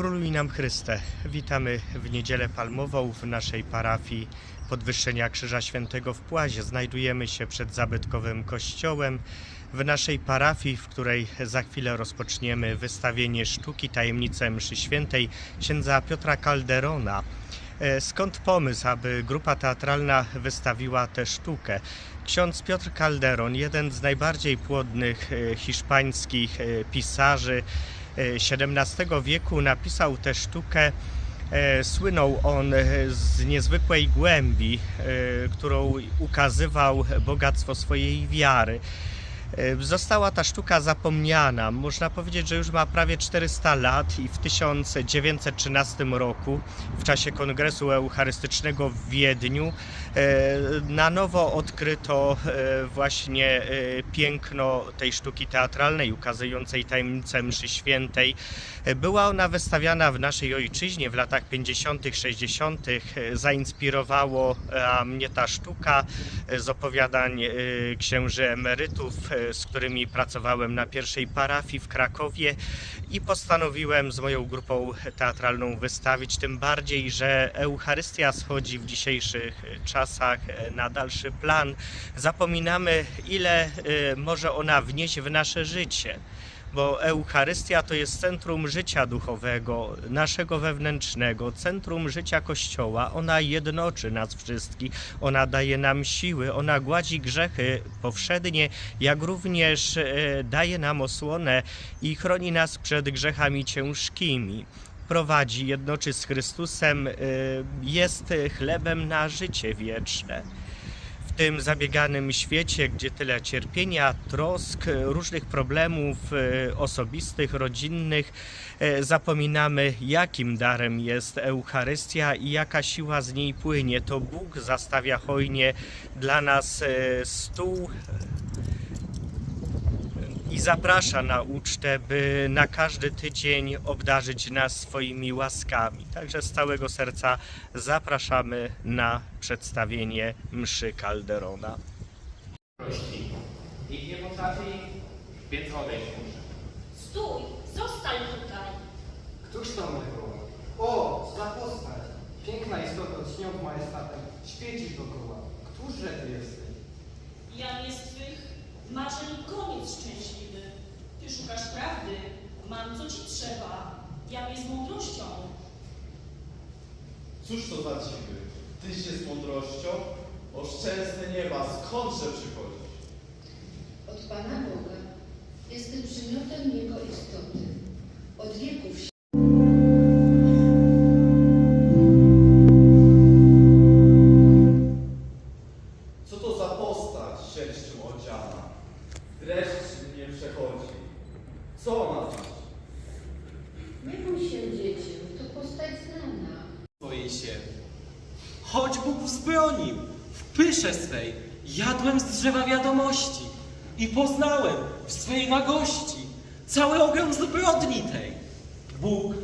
Króluj nam Chryste. Witamy w niedzielę palmową w naszej parafii Podwyższenia Krzyża Świętego w Płazie. Znajdujemy się przed zabytkowym kościołem w naszej parafii, w której za chwilę rozpoczniemy wystawienie sztuki Tajemnice Mszy Świętej księdza Piotra Calderona. E, Skąd pomysł, aby grupa teatralna wystawiła tę sztukę? Ksiądz Piotr Calderon, jeden z najbardziej płodnych e, hiszpańskich e, pisarzy XVII wieku, napisał tę sztukę. E, Słynął on e, z niezwykłej głębi, e, którą ukazywał bogactwo swojej wiary. Została ta sztuka zapomniana. Można powiedzieć, że już ma prawie 400 lat i w 1913 roku, w czasie Kongresu Eucharystycznego w Wiedniu, na nowo odkryto właśnie piękno tej sztuki teatralnej ukazującej tajemnicę mszy świętej. Była ona wystawiana w naszej ojczyźnie w latach 50., 60. E, Zainspirowało mnie ta sztuka z opowiadań księży emerytów, z którymi pracowałem na pierwszej parafii w Krakowie i postanowiłem z moją grupą teatralną wystawić, tym bardziej, że Eucharystia schodzi w dzisiejszych e, czasach e, na dalszy plan. Zapominamy, ile e, może ona wnieść w nasze życie bo Eucharystia to jest centrum życia duchowego, naszego wewnętrznego, centrum życia Kościoła. Ona jednoczy nas wszystkich, ona daje nam siły, ona gładzi grzechy powszednie, jak również e, daje nam osłonę i chroni nas przed grzechami ciężkimi. Prowadzi, jednoczy z Chrystusem, e, jest chlebem na życie wieczne tym zabieganym świecie, gdzie tyle cierpienia, trosk, różnych problemów e, osobistych, rodzinnych, e, zapominamy, jakim darem jest Eucharystia i jaka siła z niej płynie. To Bóg zastawia hojnie dla nas e, stół i zaprasza na ucztę, by na każdy tydzień obdarzyć nas swoimi łaskami. Także z całego serca zapraszamy na przedstawienie mszy Calderona. Nikt nie potrafi, więc odejść muszę. Stój! Zostań tutaj! Któż to mego? O, za postać! Piękna istota z śnią majestatem, świecisz dokoła. Któżże ty jesteś? Jam jest twych marzeń koniec szczęśliwy. Szukasz prawdy, mam co ci trzeba. Jam jest mądrością. Cóż to za dziwy? Tyś jest mądrością? O szczęsne nieba, skądże przychodzisz? Od Pana Boga. Jestem przymiotem Jego istoty. Od wieków Się. Choć Bóg wzbronił, w pysze swej jadłem z drzewa wiadomości i poznałem w swej nagości cały ogrom zbrodni tej. Bóg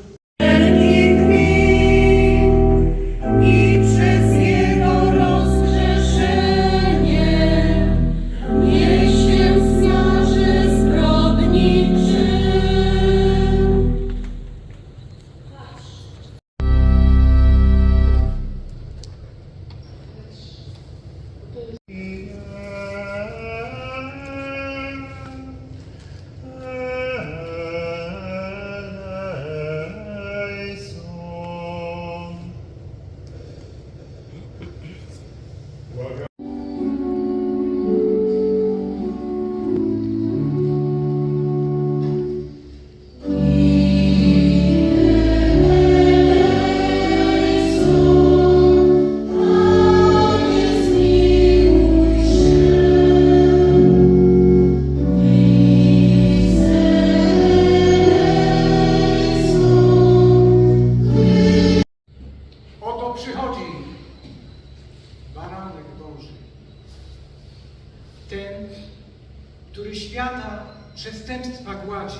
Ten, który świata przestępstwa gładzi,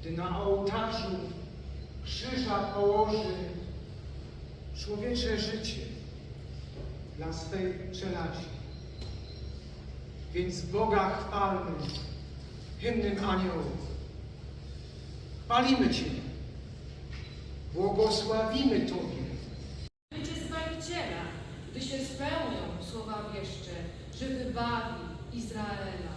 gdy na ołtarzu krzyża położy człowiecze życie dla swej czeladzi. Więc Boga chwalmy hymnem aniołów. Chwalimy Cię, Błogosławimy Tobie. Zbawiciela, gdy się spełnią słowa wieszcze, że wybawi Izraela.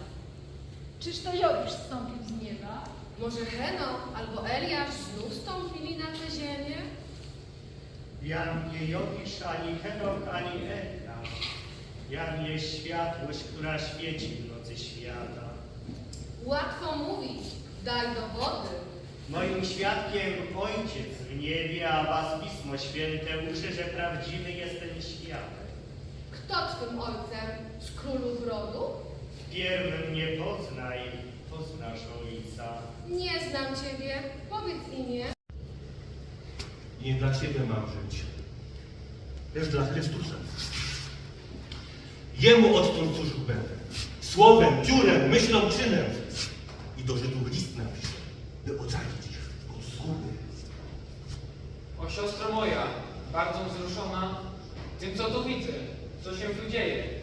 Czyż to Jowisz zstąpił z nieba? Może Henok albo Eliasz znów stąpili na tę ziemię? Jan nie Jowisz, ani Henok, ani Elia. Jan jest światłość, która świeci w nocy świata. Łatwo mówić, daj dowody. Moim świadkiem Ojciec w niebie, a was Pismo Święte uczy, że prawdziwy jest ten świadek. Kto twym ojcem z królów rodu? Wpierw mnie poznaj, poznasz Ojca. Nie znam ciebie, powiedz imię. Nie dla Ciebie mam żyć, lecz dla Chrystusa. Jemu odtąd służył będę. Słowem, piórem, myślą, czynem. I do Żydów list napiszę, by ocalić ich od zguby. O siostro moja, bardzo wzruszona tym, co tu widzę, co się tu dzieje.